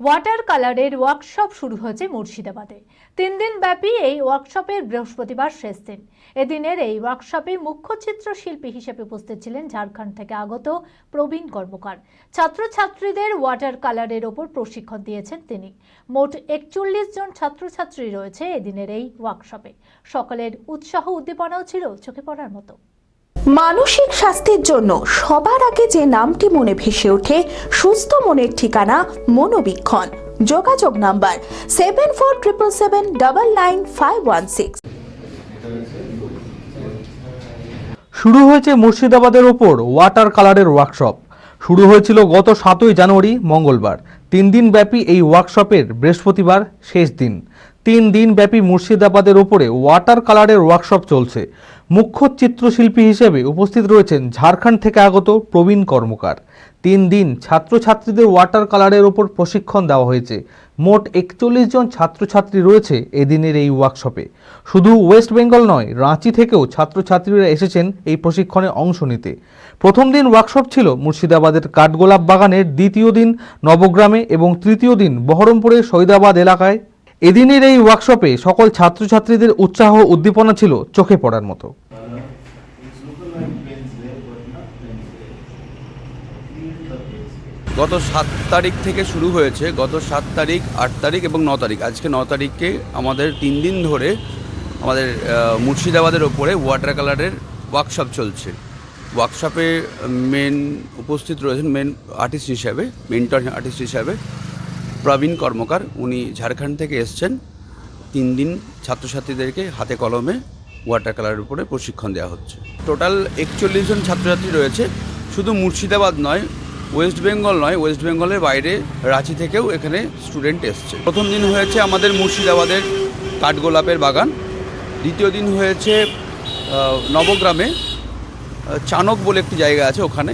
Water কালারের workshop শুরু হয়েছে মুর্শিদাবাদে। তিন দিন ব্যাপী এই ওয়ার্কশপের বৃহস্পতিবার শেষ দিন। এদিনের এই ওয়ার্কশপে মুখ্য চিত্রশিল্পী হিসেবে উপস্থিত ছিলেন ঝাড়খণ্ড থেকে আগত প্রবীণ কর্মকার। ছাত্রছাত্রীদের ওয়াটার কালারের ওপর প্রশিক্ষণ দিয়েছেন তিনি। মোট একচল্লিশ জন ছাত্রছাত্রী রয়েছে এদিনের এই ওয়ার্কশপে। সকলের উৎসাহ, উদ্দীপনাও ছিল চোখে পড়ার মতো। মানসিক স্বাস্থ্যের জন্য সবার আগে যে নামটি মনে ভেসে ওঠে, সুস্থ মনের ঠিকানা মনোবীক্ষণ। যোগাযোগ number seven four triple seven double nine five one six শুরু হয়েছে মুর্শিদাবাদের ওপর ওয়াটার কালারের ওয়ার্কশপ। শুরু হয়েছিল গত সাতই জানুয়ারি, মঙ্গলবার। তিন দিন ব্যাপী এই ওয়ার্কশপের বৃহস্পতিবার শেষ দিন। তিন দিন ব্যাপী মুর্শিদাবাদের ওপরে ওয়াটার কালারের ওয়ার্কশপ চলছে। মুখ্য চিত্রশিল্পী হিসেবে উপস্থিত রয়েছেন ঝাড়খণ্ড থেকে আগত প্রবীণ কর্মকার। তিন দিন ছাত্রছাত্রীদের ওয়াটার কালারের ওপর প্রশিক্ষণ দেওয়া হয়েছে। মোট একচল্লিশ জন ছাত্রছাত্রী রয়েছে এদিনের এই ওয়ার্কশপে। শুধু ওয়েস্ট বেঙ্গল নয়, রাঁচি থেকেও ছাত্রছাত্রীরা এসেছেন এই প্রশিক্ষণে অংশ নিতে। প্রথম দিন ওয়ার্কশপ ছিল মুর্শিদাবাদের কাঠগোলাপ বাগানের দ্বিতীয় দিন নবগ্রামে এবং তৃতীয় দিন বহরমপুরের সৈদাবাদ এলাকায় এদিনের এই ওয়ার্কশপে সকল ছাত্রছাত্রীদের উৎসাহ উদ্দীপনা ছিল চোখে পড়ার মতো। গত সাত তারিখ থেকে শুরু হয়েছে, গত সাত তারিখ, আট তারিখ এবং ন তারিখ। আজকে ন তারিখে আমাদের তিন দিন ধরে আমাদের মুর্শিদাবাদের ওপরে ওয়াটার কালারের ওয়ার্কশপ চলছে। ওয়ার্কশপে মেন উপস্থিত রয়েছেন মেন আর্টিস্ট হিসাবে মেন্টর আর্টিস্ট হিসাবে প্রবীণ কর্মকার, উনি ঝাড়খণ্ড থেকে এসছেন। তিন দিন ছাত্রছাত্রীদেরকে হাতে কলমে ওয়াটার কালারের উপরে প্রশিক্ষণ দেওয়া হচ্ছে। টোটাল একচল্লিশ জন ছাত্রছাত্রী রয়েছে। শুধু মুর্শিদাবাদ নয় ওয়েস্ট বেঙ্গল নয় ওয়েস্ট বেঙ্গলের বাইরে রাঁচি থেকেও এখানে স্টুডেন্ট এসছে। প্রথম দিন হয়েছে আমাদের মুর্শিদাবাদের কাঠগোলাপের বাগান। দ্বিতীয় দিন হয়েছে নবগ্রামে চানক বলে একটি জায়গা আছে ওখানে।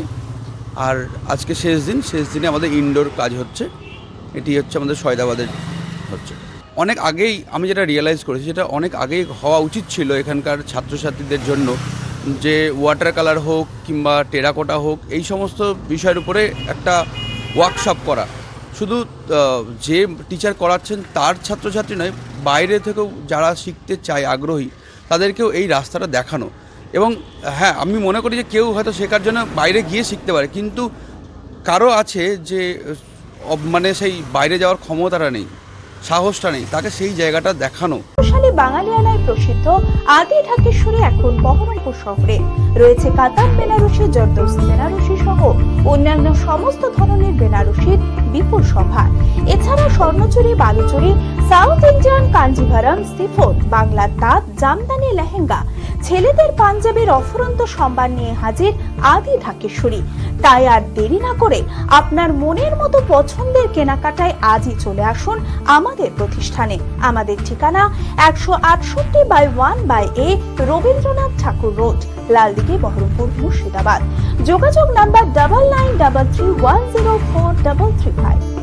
আর আজকে শেষ দিন, শেষ দিনে আমাদের ইনডোর কাজ হচ্ছে। এটি হচ্ছে আমাদের সয়দাবাদের হচ্ছে। অনেক আগেই আমি যেটা রিয়েলাইজ করেছি, সেটা অনেক আগেই হওয়া উচিত ছিল এখানকার ছাত্রছাত্রীদের জন্য যে ওয়াটার কালার হোক কিংবা টেরাকোটা হোক, এই সমস্ত বিষয়ের উপরে একটা ওয়ার্কশপ করা। শুধু যে টিচার করাচ্ছেন তার ছাত্রছাত্রী নয়, বাইরে থেকেও যারা শিখতে চায়, আগ্রহী, তাদেরকেও এই রাস্তাটা দেখানো। এবং হ্যাঁ আমি মনে করি যে কেউ হয়তো শেখার জন্য বাইরে গিয়ে শিখতে পারে, কিন্তু কারও আছে যে মানে সেই বাইরে যাওয়ার ক্ষমতাটা নেই, সাহসটা নেই, তাকে সেই জায়গাটা দেখানো। বাঙালি বাঙালিয়ানায় প্রসিদ্ধ আদি ঢাকেশ্বরী এখন বহরমপুর শহরে। রয়েছে কাতার, বেনারসি জর্দোস বেনারসি সহ অন্যান্য সমস্ত ধরনের বেনারসির বিপুল সম্ভার এছাড়া Swarnachuri, Baluchari, south Indian Kanjivaram chiffon বাংলার তাঁত, জামদানি, লেহেঙ্গা। ছেলেদের পাঞ্জাবের অফুরন্ত সম্ভার নিয়ে হাজির আদি ঢাকেশ্বরী। তাই আর দেরি না করে আপনার মনের মতো পছন্দের কেনাকাটায় আজই চলে আসুন আমাদের প্রতিষ্ঠানে। আমাদের ঠিকানা একশো আটষট্টি by one by A Rabindranath Thakur road লালদিকে Baharampur, Murshidabad. যোগাযোগ number double nine double three one zero four double three five